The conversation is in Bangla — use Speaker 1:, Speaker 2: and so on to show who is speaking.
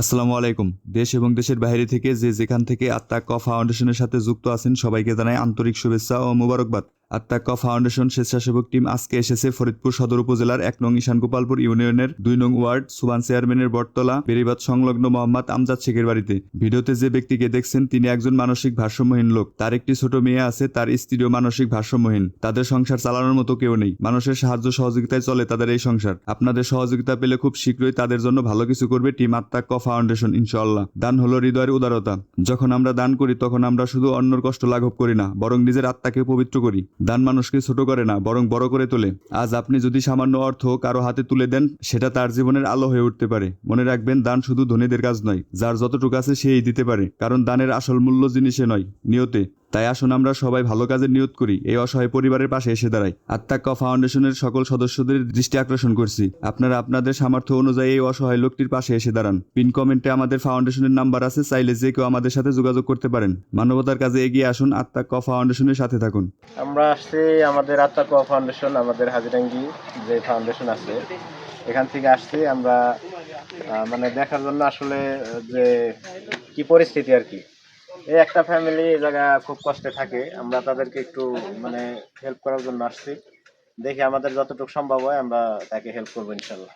Speaker 1: আসসালামু আলাইকুম। দেশ এবং দেশের বাইরে থেকে যে যেখান থেকে আত্মাক্কা ফাউন্ডেশনের সাথে যুক্ত আছেন, সবাইকে জানাই আন্তরিক শুভেচ্ছা ও মোবারকবাদ। আত্মাক্কা ফাউন্ডেশন স্বেচ্ছাসেবক টিম আজকে এসেছে ফরিদপুর সদর উপজেলার এক নং ঈশান গোপালপুর ইউনিয়নের দুই নং ওয়ার্ড সুবান চেয়ারম্যানের বটতলা, বেরিবাদ সংলগ্ন মোহাম্মদ আমজাদ শেখের বাড়িতে। ভিডিওতে যে ব্যক্তিকে দেখছেন, তিনি একজন মানসিক ভারসাম্যহীন লোক। তার একটি ছোট মেয়ে আছে, তার স্ত্রীও মানসিক ভারসাম্যহীন। তাদের সংসার চালানোর মতো কেউ নেই। মানুষের সাহায্য সহযোগিতায় চলে তাদের এই সংসার। আপনাদের সহযোগিতা পেলে খুব শীঘ্রই তাদের জন্য ভালো কিছু করবে টিম আত্মাক্ক ফাউন্ডেশন ইনশাল্লাহ দান হলো হৃদয়ের উদারতা। যখন আমরা দান করি, তখন আমরা শুধু অন্যর কষ্ট লাঘব করি না, বরং নিজের আত্মাকে পবিত্র করি। দান মানুষকে ছোট করে না, বরং বড় করে তোলে। আজ আপনি যদি সামান্য অর্থ কারও হাতে তুলে দেন, সেটা তার জীবনের আলো হয়ে উঠতে পারে। মনে রাখবেন, দান শুধু ধনীদের কাজ নয়, যার যতটুকু আছে সেই দিতে পারে, কারণ দানের আসল মূল্য জিনিসে নয়, নিয়তে। তাই আসুন আমরা সবাই ভালো কাজের নিয়ত করি, এই অসহায় পরিবারের পাশে এসে দাঁড়াই। আত্মাক্কা ফাউন্ডেশনের সকল সদস্যদের দৃষ্টি আকর্ষণ করছি। আপনারা আপনাদের সামর্থ্য অনুযায়ী এই অসহায় লোকটির পাশে এসে দাঁড়ান। পিন কমেন্টে আমাদের ফাউন্ডেশনের নাম্বার আছে, চাইলে যে কেউ আমাদের সাথে যোগাযোগ করতে পারেন। মানবতার কাজে এগিয়ে আসুন আত্মাক্কা ফাউন্ডেশনের সাথে থাকুন।
Speaker 2: আমরা আসছি আমাদের আত্মা কোয়া ফাউন্ডেশন, আমাদের হাজিরাঙ্গি যে ফাউন্ডেশন আছে। এখান থেকে আসছি আমরা মানে দেখার জন্য আসলে যে কি পরিস্থিতি আর কি। এই একটা ফ্যামিলি এই জায়গা খুব কষ্টে থাকে। আমরা তাদেরকে একটু মানে হেল্প করার জন্য আসছি। দেখি আমাদের যতটুকু সম্ভব হয় আমরা তাকে হেল্প করব ইনশাল্লাহ।